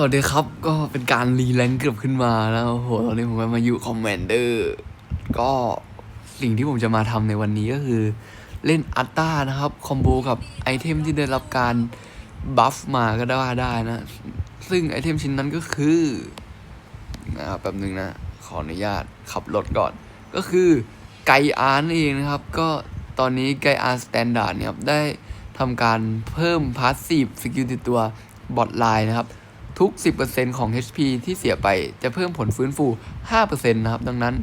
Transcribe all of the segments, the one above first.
สวัสดีครับก็เป็นการรีแรงค์เกือบขึ้นมาแล้วโอ้โหตอนนี้ผมก็มาอยู่คอมแมนเดอร์ก็สิ่งที่ผมจะมาทำในวันนี้ก็คือเล่นอัตตานะครับ คอมโบกับไอเทมที่ได้รับการบัฟมาก็ได้ว่าได้นะ ซึ่งไอเทมชิ้นนั้นก็คือนะครับแป๊บหนึงนะ ขออนุญาตขับรถก่อน ก็คือไกอาร์นเองนะครับ ก็ตอนนี้ไกอาร์สแตนดาร์ดเนี่ยครับได้ทำการเพิ่มพาสซีฟสกิลติดตัวบอทไลน์นะครับ ทุก 10%ของ HP ที่เสียไปจะเพิ่มผลฟื้นฟู 5%นะครับ ดังนั้น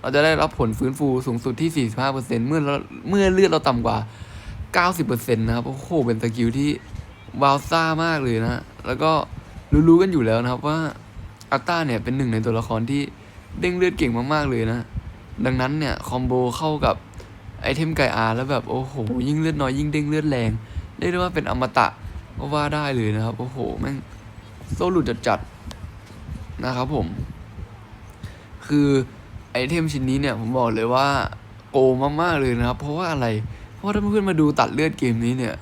เราจะได้รับผลฟื้นฟูสูงสุดที่ 45%เมื่อเราเมื่อเลือดเราต่ำกว่า 90%นะครับโอ้โหเป็นสกิลที่วาวซ่ามากเลยนะแล้วก็รู้ๆกันอยู่แล้วนะครับว่าอัลตตาเนี่ยเป็นหนึ่งในตัวละครที่เด้งเลือดเก่งมากๆเลยนะ ดังนั้นเนี่ยคอมโบเข้ากับไอเทมไกอาร์แล้วแบบโอ้โหยิ่งเลือดน้อยยิ่งเด้งเลือดแรงเรียกได้ว่าเป็นอมตะก็ว่าได้เลยนะครับ โอ้โหแม่ง โซ่หลุดจัดๆนะครับผม คือไอเทมชิ้นนี้เนี่ยผมบอกเลยว่าโกงมากๆเลยนะครับ เพราะว่าอะไร เพราะว่าถ้าเพื่อนมาดูตัดเลือดเกมนี้เนี่ย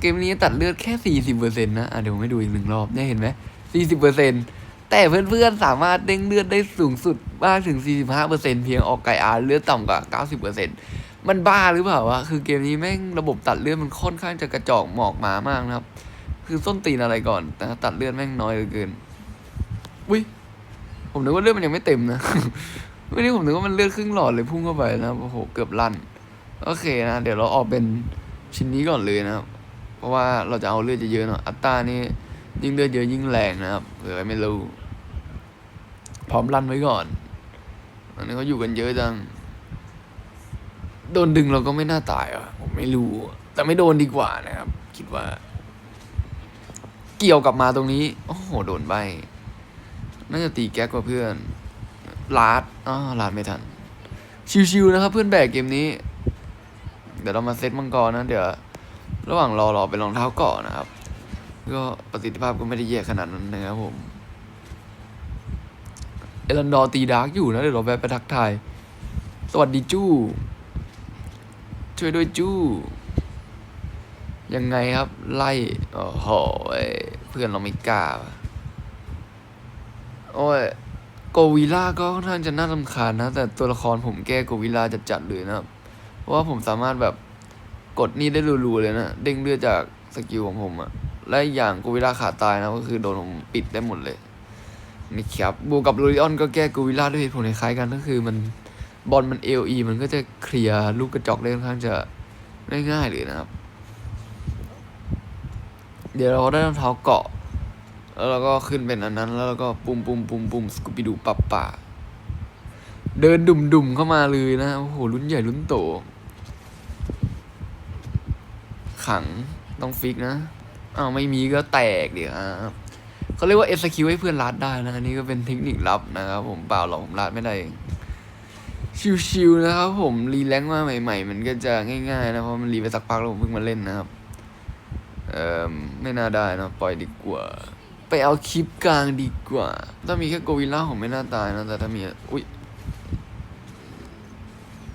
เกมนี้ตัดเลือดแค่สี่สิบเปอร์เซ็นต์นะอะเดี๋ยวผมให้ดูอีกหนึ่งรอบเนี่ยเห็นไหมสี่สิบเปอร์เซ็นต์แต่เพื่อนๆสามารถเด้งเลือดได้สูงสุดมากถึงสี่สิบห้าเปอร์เซ็นต์เพียงออกไก่อาร์เลือดต่ำกว่าเก้าสิบเปอร์เซ็นต์มันบ้าหรือเปล่าวะ คือเกมนี้แม่งระบบตัดเลือดมันค่อนข้างจะกระจอกหมอกหมามากนะครับ คือส้นตีนอะไรก่อนแต่ตัดเลือดแม่งน้อยเหลือเกินอุ้ยผมนึกว่าเลือดมันยังไม่เต็มนะวันนี้ผมนึกว่ามันเลือดครึ่งหลอดเลยพุ่งเข้าไปนะโอ้โหเกือบลั่นโอเคนะเดี๋ยวเราออกเป็นชิ้นนี้ก่อนเลยนะครับ เพราะว่าเราจะเอาเลือดเยอะๆเนาะอัตตรานี่ยิ่งเลือดเยอะยิ่งแรงนะครับเผื่อใครไม่รู้พร้อมลั่นไว้ก่อนอันนี้เขาอยู่กันเยอะจังโดนดึงเราก็ไม่น่าตายอะผมไม่รู้ แต่ไม่โดนดีกว่านะครับ คิดว่า เกี่ยวกลับมาตรงนี้ โอ้โห โดนใบ น่าจะตีแก๊กกว่าเพื่อน ลาดอ๋อลาดไม่ทัน ชิวๆนะครับเพื่อนแบกเกมนี้ เดี๋ยวเรามาเซตมังกรนะ เดี๋ยว ระหว่างรอรอไปรองเท้าเกาะนะครับ ก็ประสิทธิภาพก็ไม่ได้แย่ขนาดนั้นนะครับผม เอลันดอร์ตีดาร์กอยู่นะ เดี๋ยวเราแวะไปทักทาย สวัสดีจู้ ช่วยด้วยจู้ ยังไงครับ ไล่โอ้โหเว้ยเพื่อนเราไม่กล้าโอ้ยโกวิล่าก็ค่อนข้างจะน่ารำคาญนะ แต่ตัวละครผมแก้โกวิล่าจะจัดเลยนะครับ เพราะว่าผมสามารถแบบกดนี่ได้รัวๆเลยนะ เด้งเลือดจากสกิลของผมอะและอย่างโกวิล่าขาดตายนะ ก็คือโดนผมปิดได้หมดเลยนี่ครับบวกกับโรลิออนก็แก้โกวิล่าด้วยเหตุผลคล้ายๆกันก็คือมันบอลมันเอลีมันก็จะเคลียร์ลูกกระจอกได้ค่อนข้างจะง่ายๆเลยนะครับ เดี๋ยวเราได้รองเท้าเกาะ แล้วเราก็ขึ้นเป็นอันนั้น แล้วเราก็ปุ่มปุ่มปุ่มปุ่มสกูปิดูปับป่า เดินดุ่มดุ่มเข้ามาเลยนะ โอ้โหรุ่นใหญ่รุ่นโต ขังต้องฟิกนะ อ้าวไม่มีก็แตกเดี๋ยวครับเขาเรียกว่าเอสคิวให้เพื่อนรัดได้นะ อันนี้ก็เป็นเทคนิคลับนะครับผมเปล่าหรอกผมรัดไม่ได้เองชิวๆนะครับผมรีแลงค์มาใหม่ ๆ มันก็จะง่ายๆนะเพราะมันรีไปสักพักแล้วผมเพิ่งมาเล่นนะครับ เออไม่น่าได้นะปล่อยดีกว่า ไปเอาคลิปกลางดีกว่า ถ้ามีแค่โกวิลล่าผมไม่น่าตายนะแต่ถ้ามีอุ้ย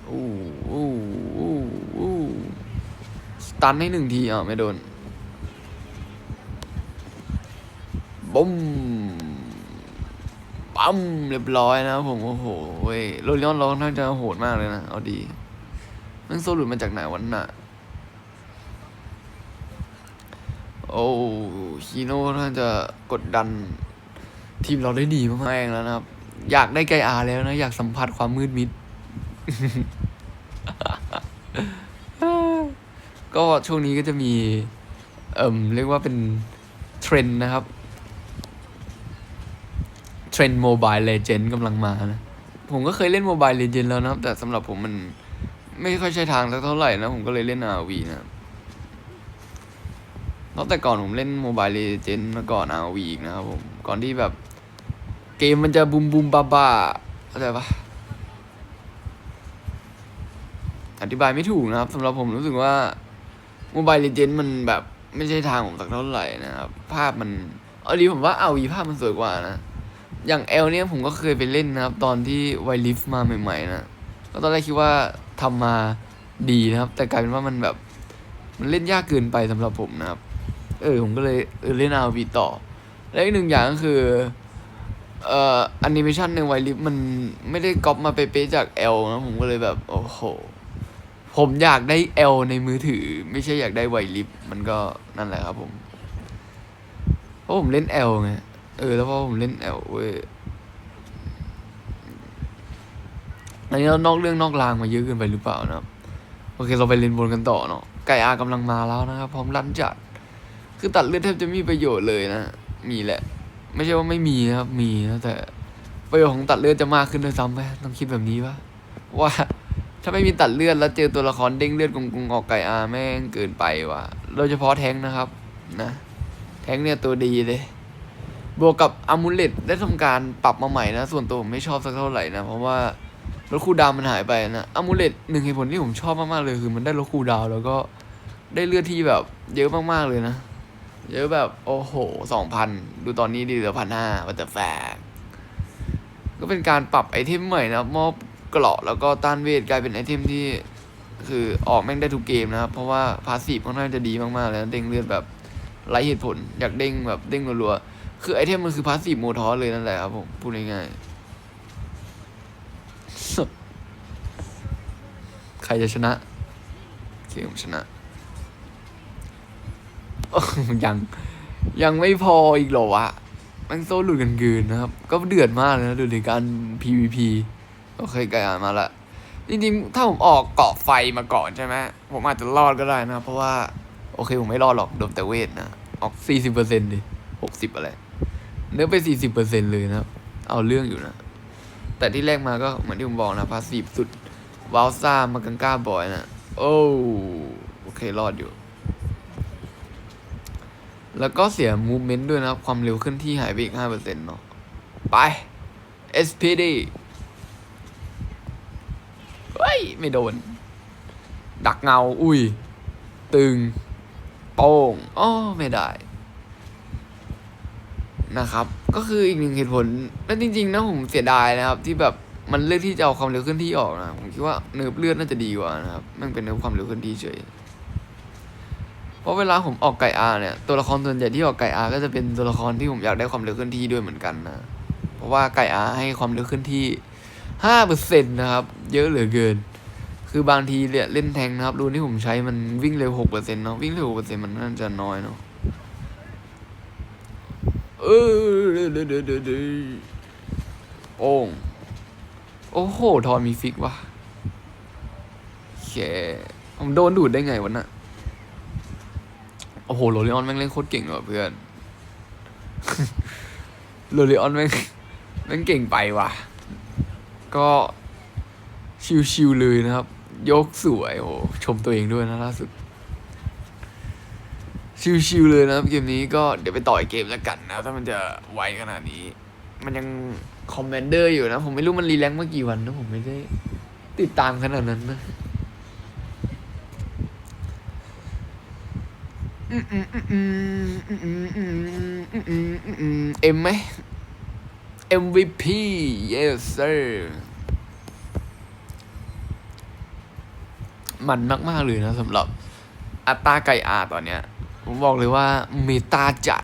อู้อู้อู้อู้สตันให้หนึ่งทีอะไม่โดนบุ้มปั๊มเรียบร้อยนะผมโอ้โหเว้ยโรลิออนราค่อนข้างจะโหดมากเลยนะ เอาดีมันโซลุดมาจากไหนวันน่ะ โอ้ฮีโน่น่าจะกดดัน ทีมเราได้ดีมากๆแล้วนะครับ อยากได้ไกอาแล้วนะ อยากสัมผัสความมืดมิด ก็ช่วงนี้ก็จะมี เอ่มเรียกว่าเป็น เทรนด์นะครับ เทรนด์โมบายเลเจนด์กำลังมานะ ผมก็เคยเล่นโมบายเลเจนด์แล้วนะครับ แต่สำหรับผมมันไม่ค่อยใช่ทางสักเท่าไหร่นะ ผมก็เลยเล่น RV นะครับ เพราะแต่ก่อนผมเล่นโมบายเลเจนมาก่อน RV อีกนะครับผมก่อนที่แบบ เกมมันจะบูมบูมบ้าบ้าเข้าใจปะอธิบายไม่ถูกนะครับสำหรับผมรู้สึกว่าโมบายเลเจนมันแบบไม่ใช่ทางผมสักเท่าไหร่นะครับ ภาพมันเอาดีผมว่า RV ภาพมันสวยกว่านะอย่างเอลเนี่ยผมก็เคยไปเล่นนะครับ ตอนที่ไวลิฟมาใหม่ๆนะก็ตอนแรกคิดว่าทำมาดีนะครับ แต่กลายเป็นว่ามันแบบ มันเล่นยากเกินไปสำหรับผมนะครับ เออผมก็เลยเออเล่นอาวีต่อ และอีกหนึ่งอย่างก็คือเอ่อแอนิเมชันในไวลิฟมันไม่ได้ก๊อปมาเป๊ะๆจาก L นะผมก็เลยแบบ โอ้โห ผมอยากได้ L ในมือถือ ไม่ใช่อยากได้ไวลิฟมันก็นั่นแหละครับผมเพราะผมเล่น L ไงเออแล้วพอผมเล่น L เว้ยอันนี้เรานอกเรื่องนอกรางมาเยอะเกินไปหรือเปล่านะครับโอเคเราไปเล่นบนกันต่อเนาะไก่อากำลังมาแล้วนะครับพร้อมลั่นจัด คือตัดเลือดแทบจะไม่มีประโยชน์เลยนะ มีแหละ ไม่ใช่ว่าไม่มีนะครับ มีนะแต่ ประโยชน์ของตัดเลือดจะมากขึ้นด้วยซ้ำไหมต้องคิดแบบนี้ปะว่าถ้าไม่มีตัดเลือดแล้วเจอตัวละครเด้งเลือดกงๆออกไก่อาแม่งเกินไปว่ะ โดยเฉพาะแท้งนะครับ นะ แท้งเนี่ยตัวดีเลยบวกกับอามูเลตได้ทำการปรับมาใหม่นะ ส่วนตัวผมไม่ชอบสักเท่าไหร่นะ เพราะว่าลดคูลดาวมันหายไปนะอามูเลตหนึ่งเหตุผลที่ผมชอบมากๆเลยคือมันได้ลดคูลดาวแล้วก็ได้เลือดที่แบบเยอะมากๆเลยนะ เยอะแบบ โอ้โหสองพันดูตอนนี้ดีเหลือพันห้าวัตแฟกก็เป็นการปรับไอเทมใหม่นะครับมอบเกราะแล้วก็ต้านเวทกลายเป็นไอเทมที่ คือออกแม่งได้ทุกเกมนะครับ เพราะว่าพาสซีฟค่อนข้างจะดีมากๆเลยนะเด้งเลือดแบบไร้เหตุผล อยากเด้งแบบเด้งรัวๆ คือไอเทมมันคือพาสซีฟโมทอสเลยนั่นแหละครับผมพูดง่ายๆ ใครจะชนะเคผมชนะ ยังยังไม่พออีกเหรอวะมันโซ่หลุดกันเกินนะครับ ก็เดือดมากเลยนะดูในการ PVP โอเคกลานมาละจริงๆ ถ้าผมออกเกาะไฟมาก่อนใช่ไหมผมอาจจะรอดก็ได้นะ เพราะว่า โอเคผมไม่รอดหรอกโดนแต่เวทนะ ออก 40%ดิ60 อะไร เนื้อไป 40%เลยนะเอาเรื่องอยู่นะ แต่ที่แรกมาก็เหมือนที่ผมบอกนะพาสีสุดวาลซ่ามากังก้าบอยนะ โอ้โอเครอดอยู่ แล้วก็เสียมูเมนต์ด้วยนะครับ ความเร็วขึ้นที่หายไปอีกห้าเปอร์เซ็นต์เนาะ ไป SPD เฮ้ย ไม่โดน ดักเงา อุ้ย ตึง โป้งอ้อไม่ได้ นะครับ ก็คืออีกหนึ่งเหตุผลและจริง ๆ นะผมเสียดายนะครับ ที่แบบมันเลือกที่จะเอาความเร็วขึ้นที่ออกนะ ผมคิดว่าเนิร์ฟเลือดน่าจะดีกว่านะครับ มันเป็นเนิร์ฟความเร็วขึ้นที่เฉย ราะเวลาผมออกไก่อาเนี่ยตัวละครส่วนใหญ่ที่ออกไก่อาก็จะเป็นตัวละครที่ผมอยากได้ความเร็วเคลื่อนที่ด้วยเหมือนกันนะเพราะว่าไก่อาให้ความเร็วเคลื่อนที่ห้าเปอร์เซ็นต์นะครับ เยอะเหลือเกิน คือบางทีเนี่ยเล่นแทงนะครับรูนที่ผมใช้มันวิ่งเร็วหกเปอร์เซ็นต์เนาะวิ่งเร็วหกเปอร์เซ็นต์มันน่าจะน้อยเนาะเออเดอเดเดอเดอโอ้งโอ้โหทอนมีฟิกวะแค่ผมโดนดูดได้ไงวะน่ะ โอ้โหโรลิออนแม่งเล่นโคตรเก่งว่ะเพื่อนโรลิออนแม่งแม่งเก่งไปว่ะ ก็ชิวๆเลยนะครับ ยกสวยโอ้โหชมตัวเองด้วยนะล่าสุด ชิวๆเลยนะครับเกมนี้ก็เดี๋ยวไปต่อยเกมแล้วกันนะ ถ้ามันจะไวขนาดนี้ มันยังคอมเมนเดอร์อยู่นะ ผมไม่รู้มันรีแลงค์เมื่อกี่วันนะผมไม่ได้ติดตามขนาดนั้นนะ เอ็มไหม MVP yes sir มันมาก ๆ เลยนะสำหรับอัตตาไก่อาตอนเนี้ย ผมบอกเลยว่าเมตาจัด